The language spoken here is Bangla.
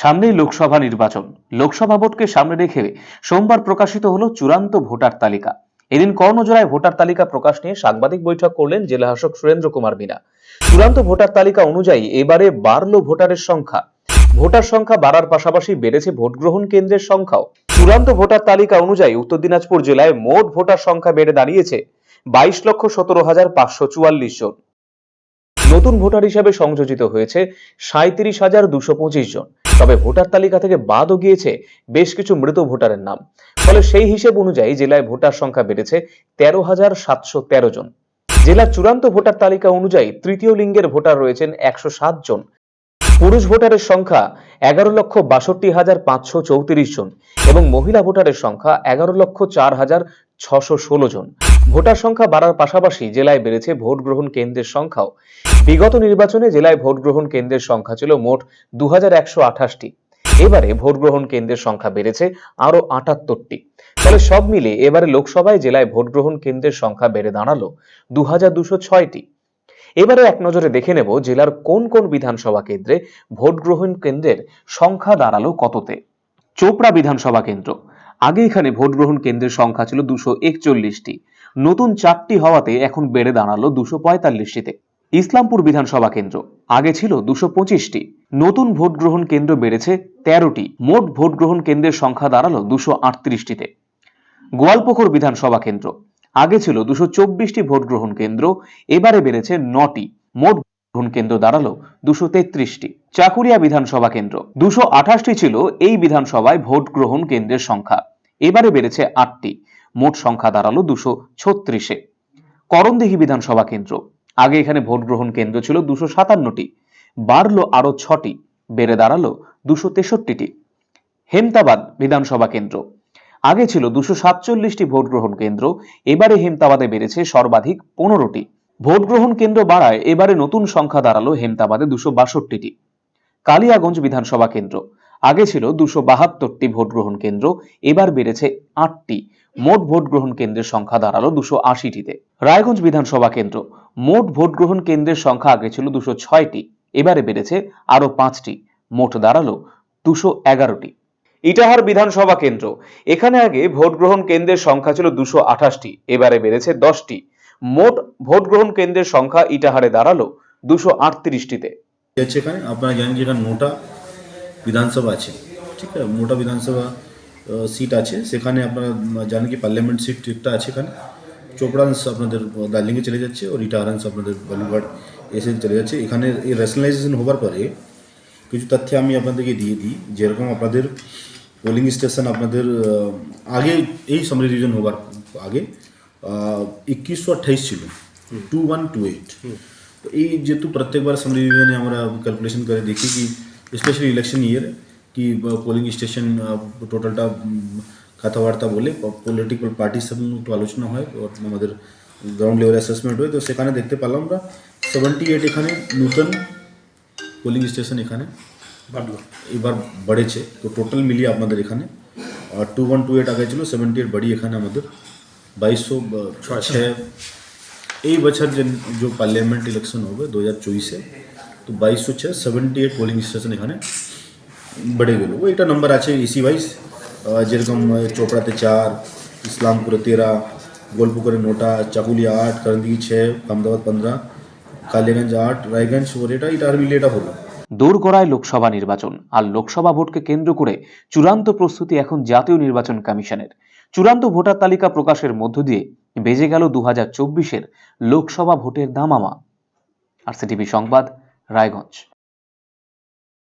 সামনেই লোকসভা নির্বাচন। লোকসভা ভোটকে সামনে রেখে সোমবার প্রকাশিত হলো চূড়ান্ত ভোটার তালিকা। এদিন কর্ণজোড়ায় ভোটার তালিকা প্রকাশ নিয়ে সাংবাদিক বৈঠক করলেন জেলা শাসক সুরেন্দ্র কুমার মিনা। চূড়ান্ত ভোটার তালিকা অনুযায়ী এবারে বাড়লো ভোটারের সংখ্যা। ভোটার সংখ্যা বাড়ার পাশাপাশি বেড়েছে ভোট গ্রহণ কেন্দ্রের সংখ্যাও। চূড়ান্ত ভোটার তালিকা অনুযায়ী উত্তর দিনাজপুর জেলায় মোট ভোটার সংখ্যা বেড়ে দাঁড়িয়েছে বাইশ লক্ষ সতেরো হাজার পাঁচশো চুয়াল্লিশ জন। নতুন ভোটার হিসাবে সংযোজিত হয়েছে সাঁত্রিশ হাজার দুশো পঁচিশ জন। তবে ভোটার তালিকা থেকে বাদও গিয়েছে বেশ কিছু মৃত ভোটারের নাম। ফলে সেই হিসেব অনুযায়ী জেলায় ভোটার সংখ্যা বেড়েছে তেরো হাজার সাতশো তেরো জন। জেলার চূড়ান্ত ভোটার তালিকা অনুযায়ী তৃতীয় লিঙ্গের ভোটার রয়েছেন একশো সাত জন। পুরুষ ভোটারের সংখ্যা এগারো লক্ষ বাষট্টি হাজার পাঁচশো চৌত্রিশ জন এবং মহিলা ভোটারের সংখ্যা এগারো লক্ষ চার হাজার ছশো ষোলো জন। ভোটার সংখ্যা বাড়ার পাশাপাশি জেলায় বেড়েছে ভোট গ্রহণ কেন্দ্রের সংখ্যাও। বিগত নির্বাচনে জেলায় ভোট গ্রহণ কেন্দ্রের সংখ্যা ছিল মোট দু আঠাশটি। এবারে ভোট গ্রহণ কেন্দ্রের সংখ্যা বেড়েছে আরও আটাত্তরটি। ফলে সব মিলে এবারে লোকসভায় জেলায় ভোট গ্রহণ কেন্দ্রের সংখ্যা বেড়ে দাঁড়াল দু হাজার দুশো ছয়টি। এবারে এক নজরে দেখে নেব জেলার কোন কোন বিধানসভা কেন্দ্রে ভোট গ্রহণ কেন্দ্রের সংখ্যা দাঁড়াল কততে। চোপড়া বিধানসভা কেন্দ্র। আগে এখানে ভোট গ্রহণ কেন্দ্রের সংখ্যা ছিল দুশো একচল্লিশটি। নতুন চারটি হওয়াতে এখন বেড়ে দাঁড়াল দুশো পঁয়তাল্লিশটিতে। ইসলামপুর বিধানসভা কেন্দ্র। আগে ছিল দুশো পঁচিশটি। নতুন ভোট গ্রহণ কেন্দ্র বেড়েছে তেরোটি। মোট ভোট গ্রহণ কেন্দ্রের সংখ্যা দাঁড়াল দুশো আটত্রিশটিতে। গোয়ালপুকুর বিধানসভা কেন্দ্র। আগে ছিল দুশো চব্বিশটি ভোট গ্রহণ কেন্দ্র, এবারে বেড়েছে নটি। মোট গ্রহণ কেন্দ্র দাঁড়াল দুশো তেত্রিশটি। চাকুরিয়া বিধানসভা কেন্দ্র। দুশো আঠাশটি ছিল এই বিধানসভায় ভোট গ্রহণ কেন্দ্রের সংখ্যা। এবারে বেড়েছে আটটি। মোট সংখ্যা দাঁড়াল দুশো ছত্রিশে। করণদিঘি বিধানসভা কেন্দ্র। আগে এখানে ভোট গ্রহণ কেন্দ্র ছিল দুশো সাতান্নটি, বাড়লো আরও ছটি, বেড়ে দাঁড়াল দুশো তেষট্টিটি। হেমতাবাদ বিধানসভা কেন্দ্র। আগে ছিল দুশো সাতচল্লিশটি ভোট গ্রহণ কেন্দ্র, এবারে হেমতাবাদে বেড়েছে সর্বাধিক পনেরোটি। ভোট গ্রহণ কেন্দ্র বাড়ায়, এবারে নতুন সংখ্যা দাঁড়াল হেমতাবাদে দুশো বাষট্টিটি। কালিয়াগঞ্জ বিধানসভা কেন্দ্র। আগে ছিল দুশো বাহাত্তরটি ভোট গ্রহণ কেন্দ্র, এবার বেড়েছে আটটি। মোট ভোট গ্রহণ কেন্দ্রের সংখ্যা দাঁড়াল দুশো আশিটিতে। রায়গঞ্জ বিধানসভা কেন্দ্র, মোট ভোট গ্রহণ কেন্দ্রের সংখ্যা আগে ছিল দুশো ছয়টি, এবারে বেড়েছে আরও পাঁচটি, মোট দাঁড়াল দুশো এগারোটি। ইটাহার বিধানসভা কেন্দ্র, এখানে আগে ভোট গ্রহণ কেন্দ্রের সংখ্যা ছিল দুশো আঠাশটি, এবারে বেড়েছে দশটি, মোট ভোট গ্রহণ কেন্দ্রের সংখ্যা ইটাহারে দাঁড়াল দুশো আটত্রিশটিতে। এখানে আপনারা জানেন যে এখানে নোটা বিধানসভা আছে, ঠিক আছে? মোটা বিধানসভা সিট আছে। সেখানে আপনারা জানেন কি পার্লামেন্ট সিট একটা আছে এখানে। চোপড়ান্স আপনাদের দার্জিলিংয়ে চলে যাচ্ছে ও রিটায়ারেন্স আপনাদের বালুরঘাট এসে চলে যাচ্ছে। এখানে এই রেশনালাইজেশন হওয়ার পরে কিছু তথ্য আমি আপনাদেরকে দিয়ে দিই। যেরকম আপনাদের পোলিং স্টেশন আপনাদের আগে এই সামরি রিজন হবার আগে ইক্কিশশো আঠাইশ ছিল। টু ওয়ান টু এইট এই যেহেতু প্রত্যেকবার সামরি রিজনে আমরা ক্যালকুলেশন করে দেখি কি স্পেশালি ইলেকশন ইয়ার কি পোলিং স্টেশন টোটালটা কথাবার্তা বলে পলিটিক্যাল পার্টির সাথে একটু আলোচনা হয় ও আমাদের গ্রাউন্ড লেভেল অ্যাসেসমেন্ট হয় তো সেখানে দেখতে পেলাম আমরা সেভেন্টি এইট এখানে নূতন পোলিং স্টেশন এখানে বাড়লো এবার বেড়েছে তো টোটাল মিলিয়ে আপনাদের এখানে আর টু ওয়ান টু এইট আগে ছিল সেভেন্টি এইট বাড়ি এখানে আমাদের বাইশশো ছः এই বছর যে जो পার্লামেন্ট ইলেকশন হবে দু হাজার চব্বিশে তো বাইশশো ছः সেভেন্টি এইট পোলিং স্টেশন এখানে বেড়ে গেল ও একটা নাম্বার আছে ইসি ওয়াইজ যেরকম চোপড়াতে চার ইসলামপুরে তেরা গোলপুকুরে নোটা চাকুলিয়া আট করন্দিগি ছः আহমেদাবাদ পনেরো কালিয়াগঞ্জ আট রায়গঞ্জ ওর এটা এটা আর মিলে এটা হলো করায় লোকসভা নির্বাচন। আর লোকসভা ভোটকে কেন্দ্র করে চূড়ান্ত প্রস্তুতি এখন জাতীয় নির্বাচন কমিশনের। চূড়ান্ত ভোটার তালিকা প্রকাশের মধ্য দিয়ে বেজে গেল দু হাজার চব্বিশের লোকসভা ভোটের দামামা। আর সিটিভি সংবাদ, রায়গঞ্জ।